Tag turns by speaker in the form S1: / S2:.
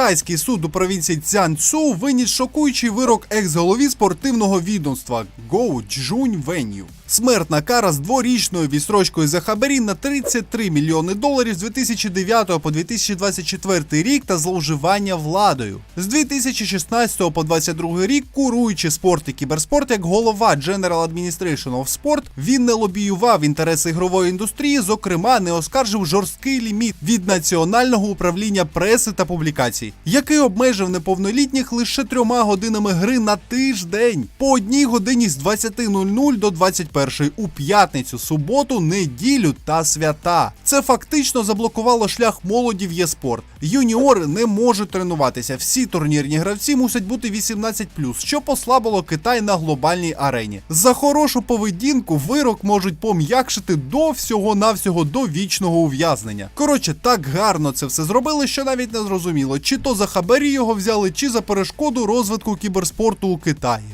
S1: Китайський суд у провінції Цзянцу виніс шокуючий вирок екс-голові спортивного відомства Гоу Чжунь Веню. Смертна кара з дворічною відстрочкою за хабарі на 33 мільйони доларів з 2009 по 2024 рік та зловживання владою. З 2016 по 2022 рік, куруючи спорт і кіберспорт як голова General Administration of Sport, він не лобіював інтереси ігрової індустрії, зокрема, не оскаржив жорсткий ліміт від національного управління преси та публікацій, який обмежив неповнолітніх лише трьома годинами гри на тиждень по одній годині з 20.00 до 21 у п'ятницю, суботу, неділю та свята. Це фактично заблокувало шлях молоді в єспорт. Юніори не можуть тренуватися. Всі турнірні гравці мусять бути 18+, що послабило Китай на глобальній арені. За хорошу поведінку вирок можуть пом'якшити до всього-навсього до вічного ув'язнення. Коротше, так гарно це все зробили, що навіть не зрозуміло, чи то за хабарі його взяли, чи за перешкоду розвитку кіберспорту у Китаї.